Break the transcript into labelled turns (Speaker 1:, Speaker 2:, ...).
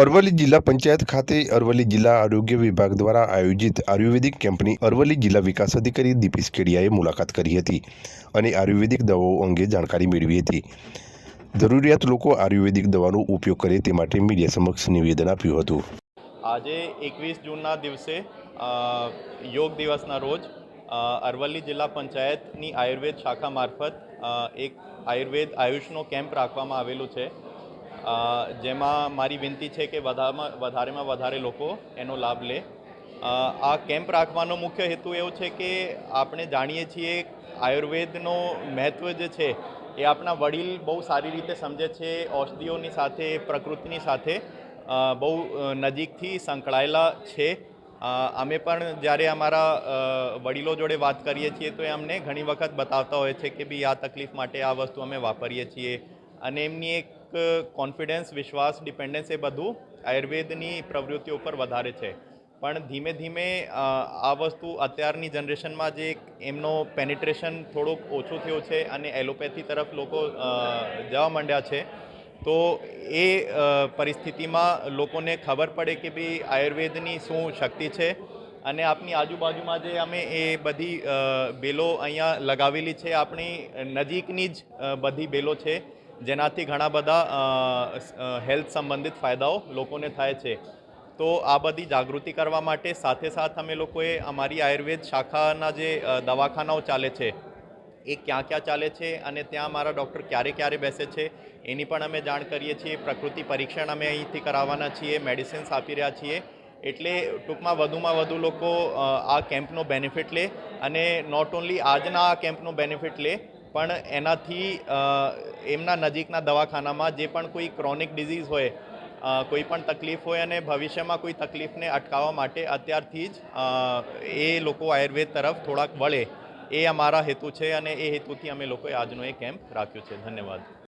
Speaker 1: અરવલ્લી જિલ્લા પંચાયત ખાતે અરવલ્લી જિલ્લા આરોગ્ય વિભાગ દ્વારા આયોજિત આયુર્વેદિક કેમ્પની અરવલ્લી જિલ્લા વિકાસ અધિકારી દીપેશ કેડિયાએ મુલાકાત કરી હતી અને આયુર્વેદિક દવાઓ અંગે જાણકારી મેળવી હતી. જરૂરિયાત લોકો આયુર્વેદિક દવાનો ઉપયોગ કરે તે માટે મીડિયા સમક્ષ નિવેદન આપ્યું હતું.
Speaker 2: આજે એકવીસ જૂનના દિવસે યોગ દિવસના રોજ અરવલ્લી જિલ્લા પંચાયતની આયુર્વેદ શાખા મારફત એક આયુર્વેદ આયુષનો કેમ્પ રાખવામાં આવેલું છે. જેમાં મારી વિનંતી છે કે વધારેમાં વધારેમાં વધારે લોકો એનો લાભ લે. આ કેમ્પ રાખવાનો મુખ્ય હેતુ એવો છે કે આપણે જાણીએ છીએ આયુર્વેદનો મહત્ત્વ જે છે એ આપણા વડીલ બહુ સારી રીતે સમજે છે, ઔષધિઓની સાથે, પ્રકૃતિની સાથે બહુ નજીકથી સંકળાયેલા છે. અમે પણ જ્યારે અમારા વડીલો જોડે વાત કરીએ છીએ તો એ અમને ઘણી વખત બતાવતા હોય છે કે ભાઈ આ તકલીફ માટે આ વસ્તુ અમે વાપરીએ છીએ. અને એમની એક કોન્ફિડન્સ વિશ્વાસ ડિપેન્ડન્સ એ બધું આયુર્વેદની પ્રવૃત્તિઓ ઉપર વધારે છે. પણ ધીમે ધીમે આ વસ્તુ અત્યારની જનરેશનમાં જે એમનો પેનિટ્રેશન થોડુંક ઓછું થયું છે અને એલોપેથી તરફ લોકો જવા માંડ્યા છે, તો એ પરિસ્થિતિમાં લોકોને ખબર પડે કે ભાઈ આયુર્વેદની શું શક્તિ છે અને આપની આજુબાજુમાં જે અમે એ બધી બેલો અહીંયા લગાવેલી છે, આપણી નજીકની જ બધી બેલો છે જેનાથી ઘણા બધા હેલ્થ સંબંધિત ફાયદાઓ લોકોને થાય છે. તો આ બધી જાગૃતિ કરવા માટે સાથે સાથ અમે લોકોએ અમારી આયુર્વેદ શાખાના જે દવાખાનાઓ ચાલે છે, એ ક્યાં ક્યાં ચાલે છે અને ત્યાં મારા ડૉક્ટર ક્યારે ક્યારે બેસે છે, એની પણ અમે જાણ કરીએ છીએ. પ્રકૃતિ પરીક્ષણ અમે અહીંથી કરાવવાના છીએ, મેડિસિન્સ આપી રહ્યા છીએ. એટલે ટૂંકમાં વધુમાં વધુ લોકો આ કેમ્પનો બેનિફિટ લે અને નોટ ઓન્લી આજના આ કેમ્પનો બેનિફિટ લે પણ એનાથી એમના નજીકના દવાખાનામાં જે પણ કોઈ ક્રોનિક ડિઝીઝ હોય કોઈ પણ તકલીફ હોય અને ભવિષ્યમાં કોઈ તકલીફને અટકાવવા માટે અત્યારથી જ એ લોકો આયુર્વેદ તરફ થોડાક વળે. એ અમારા હેતુ છે અને એ હેતુથી અમે લોકોએ આજનો એ કેમ્પ રાખ્યો છે. ધન્યવાદ.